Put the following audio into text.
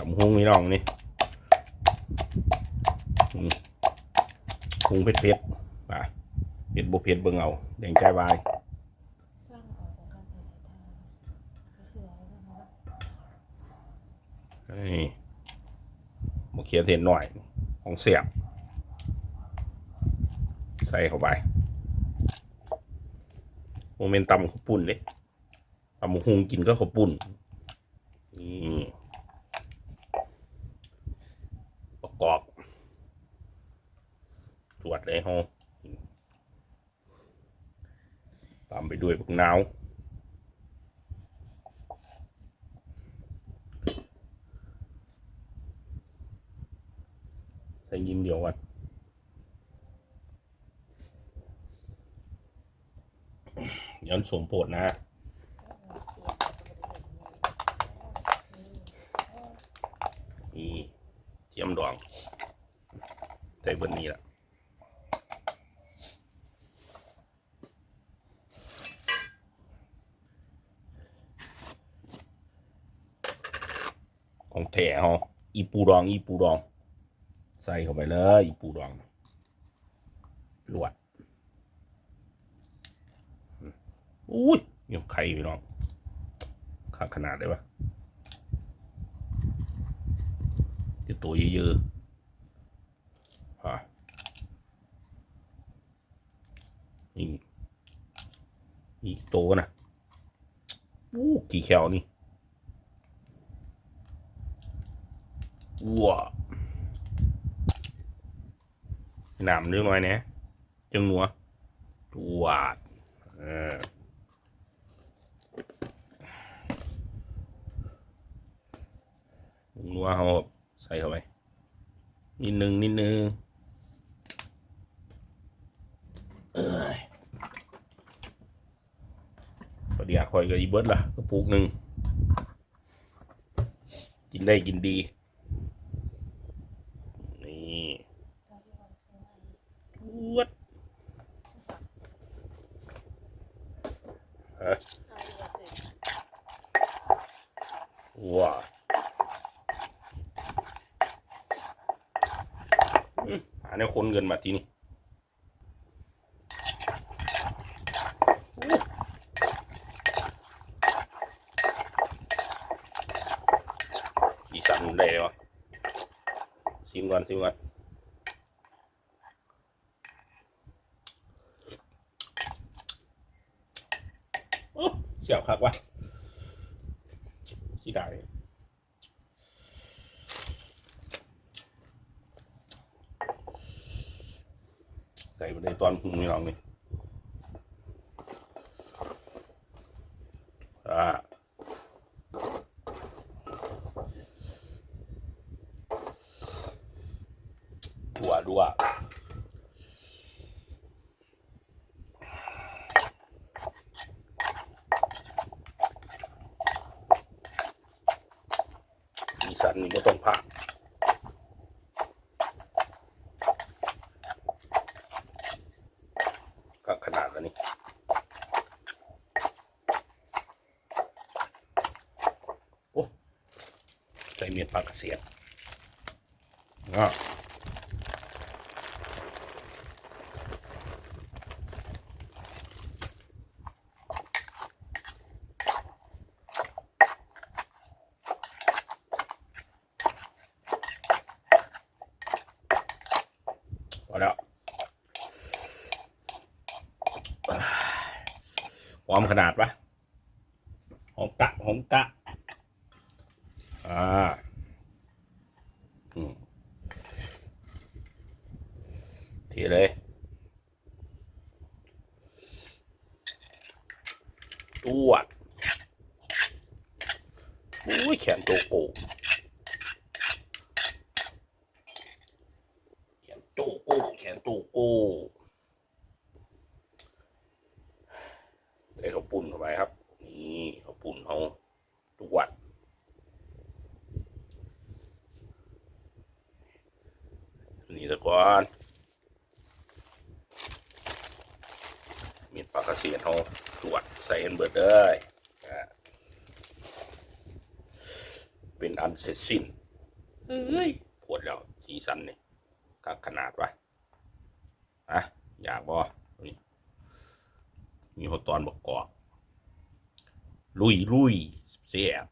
สำหุงนี่น้องนี่อืมหุงเผ็ดเผ็ดๆป่ะเผ็ดบุเผ็ดเบิ่งเอาแดงใจวายสร้างออกของการใส่ทางก็เสือแล้วนะคะนี่มเขือเทศหน่อย ของเสียบ ใส่เข้าไปโมเมนตำข้าปุ้นเลยตำหุงกินก็ขาปุ้นนี่ประกอบ สวดเลยฮตามไปด้วยพวกนาวใส่ยิ้มเดียวก่อนย้อนสวมโปรดนะนี่เทียมดองใส่เบนนี้ละ ของแถเฮาอีปูดอง อีปูดอง ใส่เข้าไปเลย อีปูดองลวดอุ้ยยังไข่พี่น้องขาขนาดได้ปะจะตัวเยอะๆฮะนี่อีกตัวนะอู้กี่แคลนี่ ว้าหนามเรื่องน้อยเนี่ยจังหัวตวดเออนัวเขาใส่เข้าไปนิดนึงนิดนึงเอ้ยประเดี๋ยวคอยกับอีเบิร์ดล่ะกระปุกหนึ่งกินได้กินดี นี่ วัดฮะ ว้าอืมหาแนวคนเงินมาทีนี้อีสันได้วะซิมก่อนซิมก่อนเสียบคักวะ สิได้ใส่ไปในตอนพุงนี่ลองนี่อ่าดัวดัวอี สันนี่ไม่ต้องผ่านก็ขนาดแล้วนี่โอ้ใจเมียปลากระเสียดอ่าพอแล้ว หอมขนาดปะหอมกะหอมกะ อ่าอืมทีเลยตวอุ้ยแขนโตโกแขนโตโกแขนโตโกใส่ข้าวปุ่นเข้าไปครับ นี่ข้าวปุ่นเขาตวด นี่ตะ กอนมีดปากกระเสียนเขาตรวจใส่เอ็นเบิร์ดเลยอ่าเป็นอันเสร็จสิ้นเอ้ยปวดแล้วสีสันนี่กัขนาดวะอะอยากบ่นี่มีหัวตอนบกกอกลุยลุยเสียบ